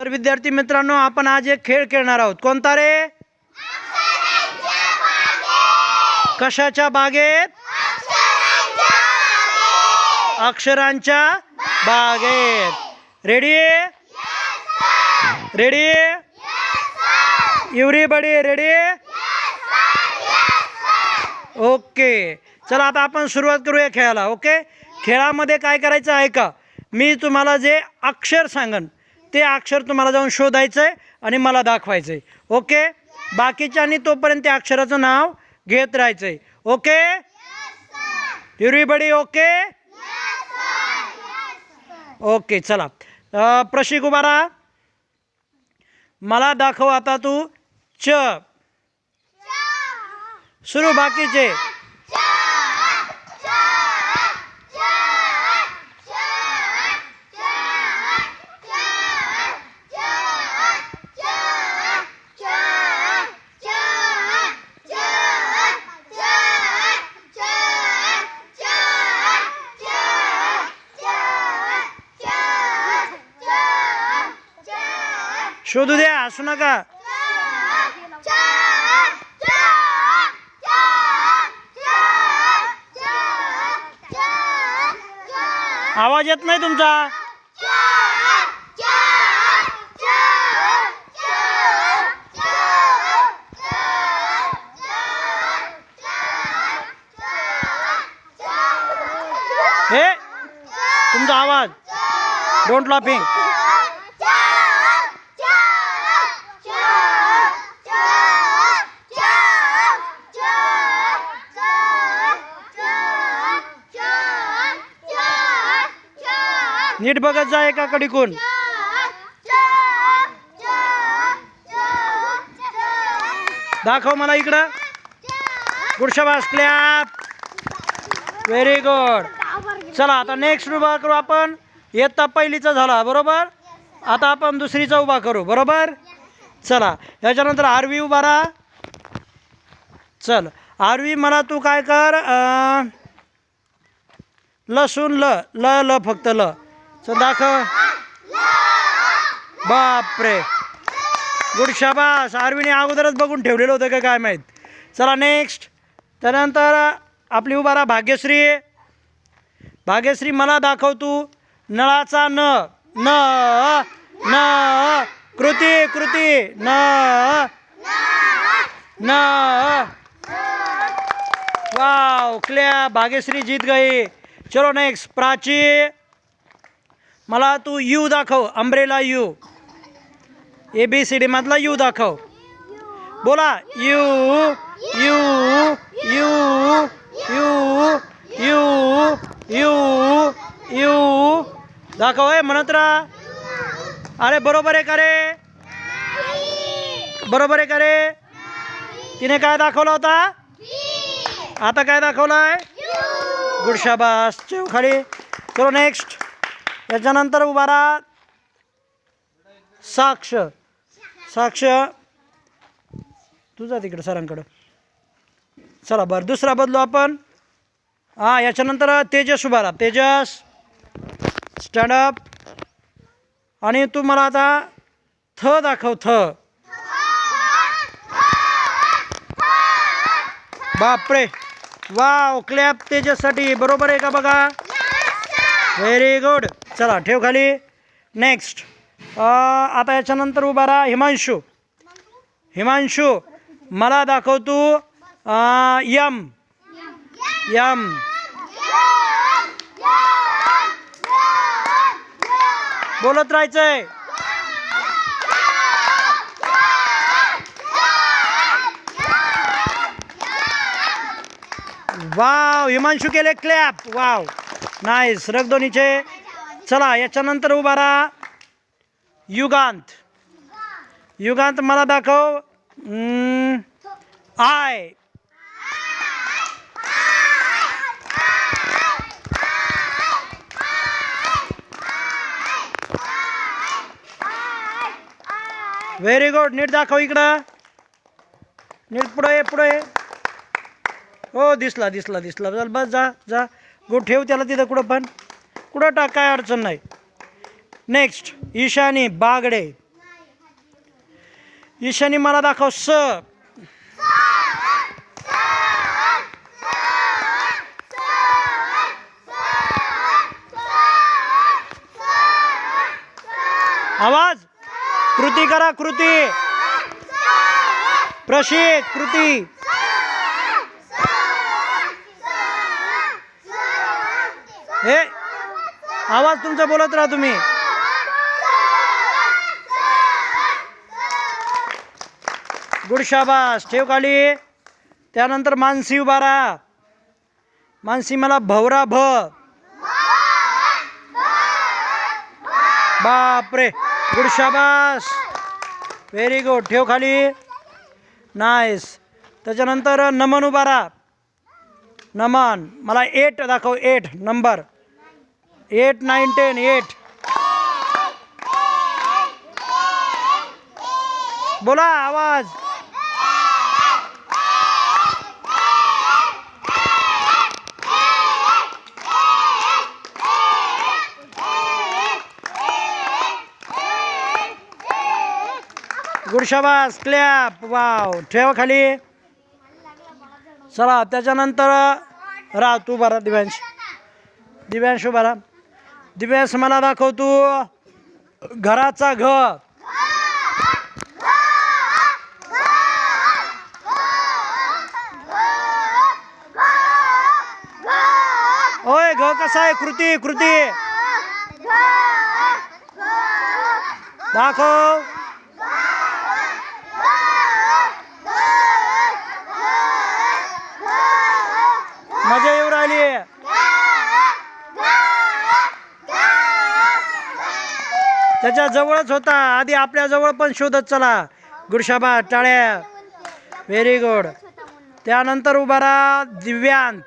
तर विद्यार्थी मित्रांनो आपण आज एक खेळ खेळणार आहोत. कोणता रे? कशाच्या बागेत? अक्षरांच्या बागेत. Ready ready buddy ready okay चला आता आपण सुरुवात करूया खेळाला ओके खेळामध्ये काय करायचं आहे का? मी तुम्हाला जे अक्षर सांगन ते अक्षर तुम्हाला जाऊन शोधायचं आहे आणि मला दाखवायचं आहे ओके बाकीच्यांनी तोपर्यंत त्या अक्षराचं नाव घेत राहायचं आहे ओके एव्हरीबडी ओके ओके चला. प्रशिक उभारा मला दाखव आता तू च. सुरू बाकीचे. शोधू द्या असू नका. आवाज येत नाही तुमचा. हे तुमचा आवाज. डोंट लाफिंग नीट बघत जा एकाकडे कोण दाखव मला इकडं. गुडशाबास क्लॅप व्हेरी गुड चला आता नेक्स्ट उभा करू आपण. इयत्ता पहिलीचा झाला बरोबर? आता आपण दुसरीचा उभा करू बरोबर? चला याच्यानंतर आरवी उभा राहा. चल आरवी मला तू काय कर लसूण ल ल ल फक्त ल. चल दाखव. बापरे. गुड शाबास. आर्वीने अगोदरच बघून ठेवलेलं होतं का काय माहीत? चला नेक्स्ट त्यानंतर आपली उभा राहा भाग्यश्री. भाग्यश्री मला दाखव तू. नळाचा न न न कृती कृती. न न. वाव क्ल्या भाग्यश्री जीत गई. चलो नेक्स्ट प्राची. मला तू यू दाखव umbrella U. A B C D मधला यू दाखव. बोला U U U U U U U. दाखव आहे म्हणत राहा अरे बरोबर आहे का रे? बरोबर आहे का रे? तिने काय दाखवला होता? आता काय दाखवलाय? गुड शाबास. चेव खाली. चलो नेक्स्ट याच्यानंतर उभा राहा. साक्ष. साक्ष. तुझा तिकडं सरांकडं. चला बरं दुसरा बदलू आपण. हां याच्यानंतर तेजस उभा राहा. तेजस स्टँडअप आणि तू मला आता थ दाखव थ. बापरे. वाव क्लॅप तेजससाठी. बरोबर आहे का बघा? व्हेरी गुड चला ठेव खाली. नेक्स्ट आता याच्यानंतर उभा राहा. हिमांशू. हिमांशू मला दाखव तू यम. यम. बोलत राहायचंय. वाव हिमांशू केले क्लॅप वाव. नाईस रगदोनीचे चला याच्यानंतर उभा राहा. युगांत. युगांत मला दाखव. आय. व्हेरी गुड नीट दाखव इकडं. नीट पुढं ये पुढं ये. हो दिसला दिसला दिसला. चल बस जा जा. गुड ठेव त्याला तिथं कुठं पण. कुठं टाक काय अडचण नाही. नेक्स्ट ईशानी बागडे. ईशानी मला दाखव स. आवाज. कृती करा कृती. प्रशिक कृती. हे. आवाज तुमचा बोलत राहा तुम्ही. गुडशाबास ठेव खाली. त्यानंतर मानसी उभारा मानसी मला भवरा भ. बापरे. गुडशाबास व्हेरी गुड ठेव खाली. नाईस त्याच्यानंतर नमन उभारा नमन. मला एट दाखव eight number eight nine ten eight. बोला आवाज. गुडशाबास क्लॅप वाव ठेव खाली. चला त्याच्यानंतर राह तू बरा दिव्यांश. दिव्यांश बरा दिव्यास मला दाखव तू घराचा घ. होय घ कसा आहे कृती कृती? दाखव. त्याच्या जवळच होता. आधी आपल्याजवळ पण शोधत चला. गुडशाबा टाळ्या. व्हेरी गुड त्यानंतर उभा राहा. दिव्यांत.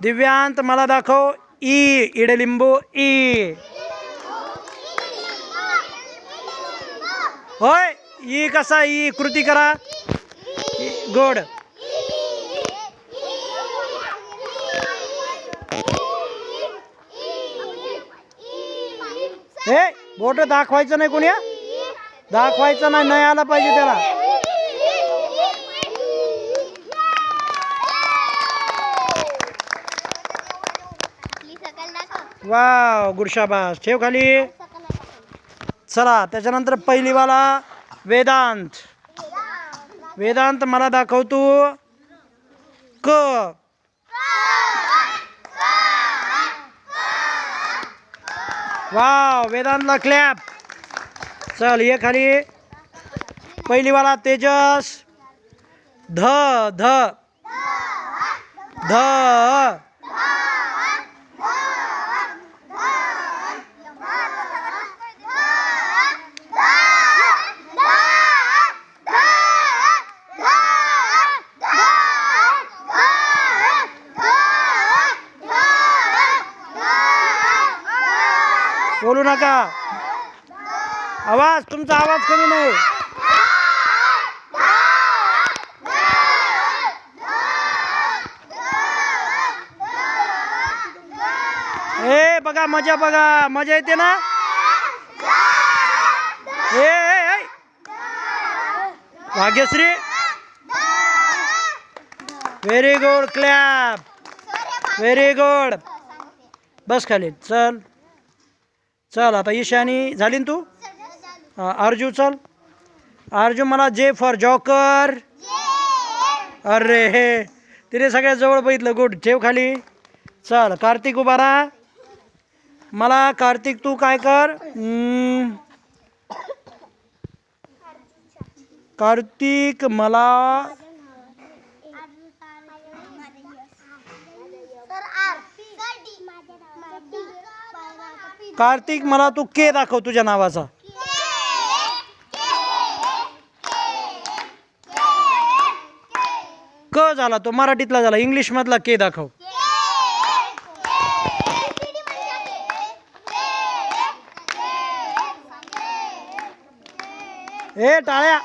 दिव्यांत मला दाखव. ई इडलिंबू ई. होय ई कसा ई कृती करा. गोड हे बोट दाखवायचं नाही कोणी दाखवायचं नाही नाही आला पाहिजे त्याला. वा गुडशाबास ठेव खाली. चला त्याच्यानंतर पहिलीवाला वेदांत. वेदांत मला दाखवतो क. वाव वेदांतला क्लॅप चल ये खाली पहिलीवाला तेजस. ध ध. ध करू नका. आवाज तुमचा आवाज कमी नाही. ए बघा मजा बघा. मजा येते ना? हे A. Bhagyashri. Very good clap very good बस खाली. चल. चल आता ईशानी झाली ना तू? अर्जू चल. अर्जू मला जे फॉर जॉकर. अरे हे तिने सगळ्यात जवळ बघितलं गुड. ठेव खाली. चल कार्तिक उभारा मला कार्तिक तू काय कर? कार्तिक मला कार्तिक मला तू के दाखव तुझ्या नावाचा. क झाला तो मराठीतला झाला इंग्लिश मधला के दाखव. ए टाळ्या.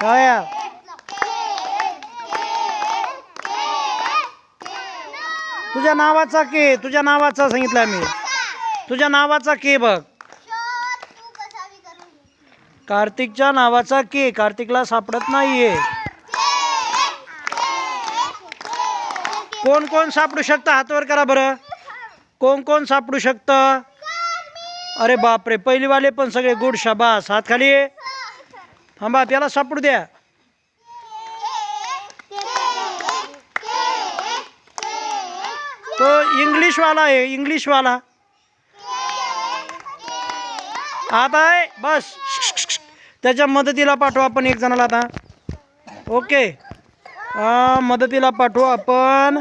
टाळ्या. तुझ्या नावाचा के तुझ्या नावाचा सांगितलं मी तुझ्या नावाचा के बघ. कार्तिकच्या नावाचा के कार्तिकला सापडत नाहीये. कोण कोण सापडू शकतं? हातवर करा बरं. कोण कोण सापडू शकतं? अरे बापरे पहिलीवाले पण सगळे गुड शाबास. हात खाली थांबा त्याला सापडू द्या. तो इंग्लिशवाला आहे इंग्लिशवाला. आता आहे बस. त्याच्या मदतीला पाठवू आपण एक जणाला आता. ओके. मदतीला पाठवू आपण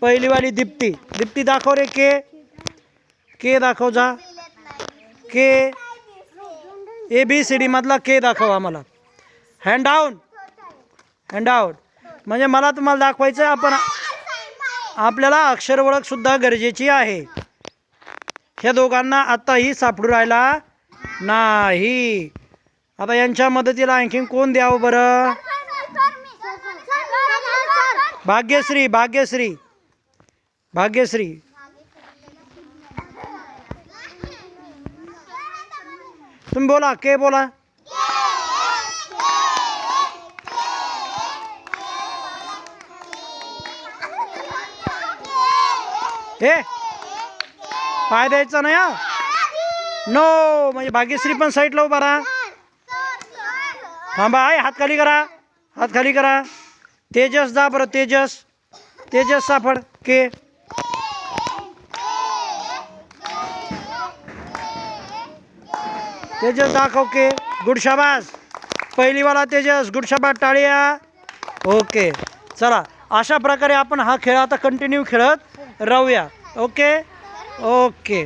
पहिलीवाली दीप्ती. दीप्ती दाखव रे के. के दाखव जा. के. ए बी सी डी मधला के दाखव आम्हाला. हँड डाऊन हँड आउट म्हणजे मला तुम्हाला दाखवायचं आपण आपल्याला अक्षर ओळखसुद्धा गरजेची आहे. ह्या दोघांना आत्ताही सापडू राहिला नाही. आता यांच्या मदतीला आणखीन कोण द्यावं बरं? भाग्यश्री भाग्यश्री. भाग्यश्री. तुम्ही बोला के बोला? हे. पाय द्यायचा नाही हा. नो म्हणजे भाग्यश्री पण साईडला उभा राहा. थांबा आहे हात खाली करा. हात खाली करा. तेजस जा बरं तेजस. तेजस सापड के. तेजस दाखव के. गुड शाबास. पहिलीवाला तेजस गुड शाबास टाळ्या. ओके. चला अशा प्रकारे आपण हा खेळ आता कंटिन्यू खेळत राहूया ओके? ओके.